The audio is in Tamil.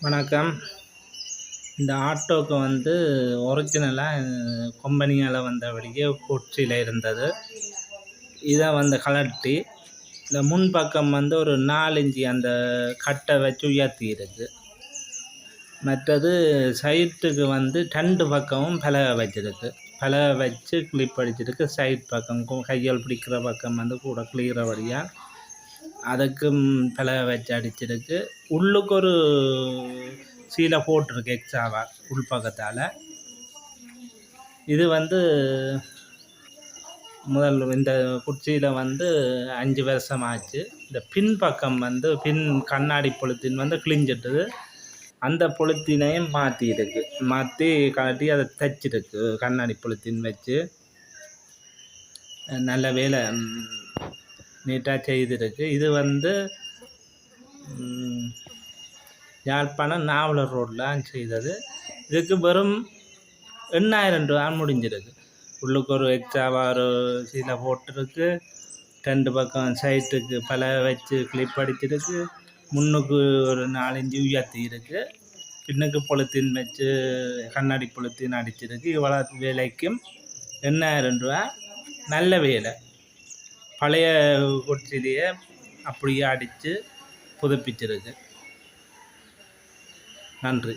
வணக்கம். இந்த ஆட்டோக்கு வந்து ஒரிஜினலாக கம்பெனியால் வந்தபடியே கொச்சியில் இருந்தது. இதை வந்து கலட்டி இந்த முன்பக்கம் வந்து ஒரு நாலஞ்சு அந்த கட்டை வச்சு உயர்த்தி இருக்கு. மற்றது சைட்டுக்கு வந்து ரெண்டு பக்கமும் பலகை வச்சுருக்கு. பலகை வச்சு கிளிப் அடிச்சிருக்கு. சைட் பக்கம் கையால் பிடிக்கிற பக்கம் வந்து கூட கிளியறபடியாக அதுக்கும் பிள வச்சு அடிச்சிருக்கு. உள்ளுக்கு ஒரு சீலை போட்டிருக்கு எக்ஸ்ட்ராவாக உள்பக்கத்தால். இது வந்து முதல் இந்த குச்சியில் வந்து அஞ்சு வருஷம் ஆச்சு இந்த பின் பக்கம் வந்து பின் கண்ணாடி பொழுத்தின் வந்து கிழிஞ்சிட்டுது. அந்த பொழுத்தினையும் மாற்றி இருக்கு மாற்றி கழட்டி அதை தைச்சிருக்கு கண்ணாடி பொழுத்தின் வச்சு. நல்ல வேலை நீட்டாக செய்திருக்கு இது வந்து யாழ்ப்பாணம் நாவலர் ரோட்டில் செய்தது. இதுக்கு வெறும் எண்ணாயிரம் ரூபா முடிஞ்சிருக்கு. உள்ளுக்கு ஒரு எக்ஸ்ட்ராவாக ஒரு சீலை போட்டிருக்கு. ரெண்டு பக்கம் சைட்டுக்கு பல வச்சு கிளிப் அடிச்சிருக்கு. முன்னுக்கு ஒரு நாலஞ்சு உயர்த்தி இருக்கு. பின்னுக்கு பொழுத்தின் வச்சு கண்ணாடி பொழுத்தின் அடிச்சிருக்கு. இவ்வளோ வேலைக்கும் எண்ணாயிரம் ரூபா நல்ல வேலை. பழைய கொச்சிலேயே அப்படியே அடித்து புதுப்பிச்சிருக்கு. நன்றி.